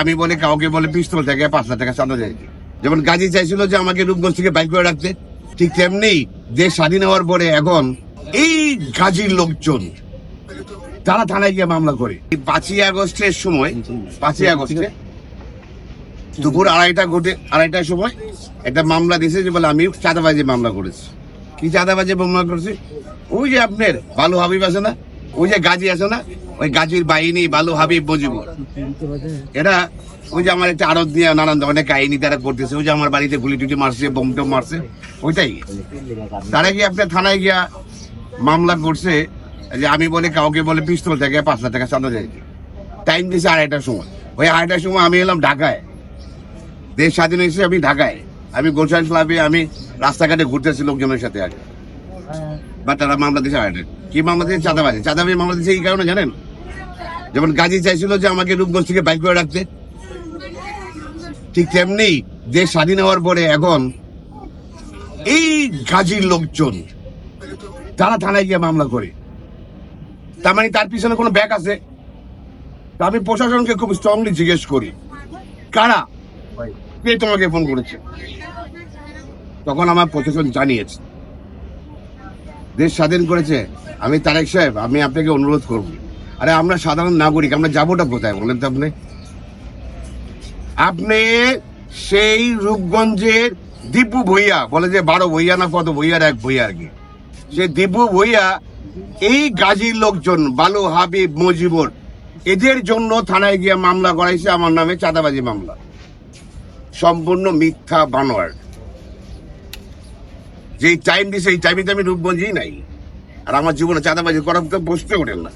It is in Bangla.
আমি বলে, কাউকে বলে পিস্তল থেকে পাঁচ লাখ টাকা চাঁদা চাইছি যেমন গাজী চাইছিল যে আমাকে রূপগঞ্জ থেকে বাইক করে রাখতে, ঠিক তেমনি দেশ স্বাধীন হওয়ার পরে এখন এই গাজীর লোকজন, তারা থানায় গিয়ে মামলা করে। পাঁচই আগস্টের সময়, পাঁচই আগস্টে দুপুর আড়াইটা ঘটে, আড়াইটার সময় একটা মামলা দিয়েছে যে বলে, আমি চাঁদাবাজি মামলা করেছি। কি চাঁদাবাজি মামলা করেছি? ওই যে আপনার ভালো হাবিব আছে না? ওই যে গাজী আছে না, ওই গাজীর বাহিনী বালু হাবিব মজিবুর এরা ওই যে আমার একটা আড়ত দিয়ে নানান ধরনের কাহিনী তারা করতেছে। ওই যে আমার বাড়িতে গুলি টুটি মারছে, বোম টোম মারছে, ওইটাই। তারা গিয়ে আপনার থানায় গিয়া মামলা করছে যে আমি বলে কাউকে বলে পিস্তল থেকে পাঁচ লাখ টাকা চাঁদা চাইছি টাইম দিয়েছে আড়াইটার সময়। ওই আড়াইটার সময় আমি এলাম ঢাকায়। দেশ স্বাধীন হয়েছে আমি ঢাকায়। আমি গোলশান ক্লাবে আমি রাস্তাঘাটে ঘুরতেছি লোকজনের সাথে আগে বা তারা মামলা দিয়েছে আড়াইটা কি মামলা দিয়েছে? চাঁদাবাজি। চাঁদাবাজি দিয়েছে এই কারণে, জানেন? যেমন গাজী চাইছিল যে আমাকে রূপগঞ্জ থেকে বাইক করে রাখতে। ঠিক তেমনি দেশ স্বাধীন হওয়ার পরে এখন এই গাজীর লোকজন, তারা থানায় গিয়ে মামলা করে। তার মানে তার পিছনে কোনো ব্যাগ আছে? আমি প্রশাসনকে খুব স্ট্রংলি জিজ্ঞেস করি, কারা? কে তোমাকে ফোন করেছে? তখন আমার প্রশাসন জানিয়েছে। দেশ স্বাধীন করেছে, আমি তারেক সাহেব, আমি আপনাকে অনুরোধ করব। আরে আমরা সাধারণ নাগরিক, আমরা যাবোটা কোথায় বলেন তো আপনি? আপনি সেই রূপগঞ্জের দীপু ভইয়া, বলে যে বারো ভইয়া না কত ভইয়ার এক ভইয়া আর কি? সে দীপু ভইয়া, এই গাজীর লোকজন, বালু হাবিব, মজিবর, এদের জন্য থানায় গিয়ে মামলা করাইছে, আমার নামে চাঁদাবাজি মামলা। সম্পূর্ণ মিথ্যা বানোয়ার। যেই টাইম দিছে এই টাইমে তো আমি রূপগঞ্জেই নাই। আর আমার জীবনে চাঁদাবাজি করার বসতে ওঠেন না।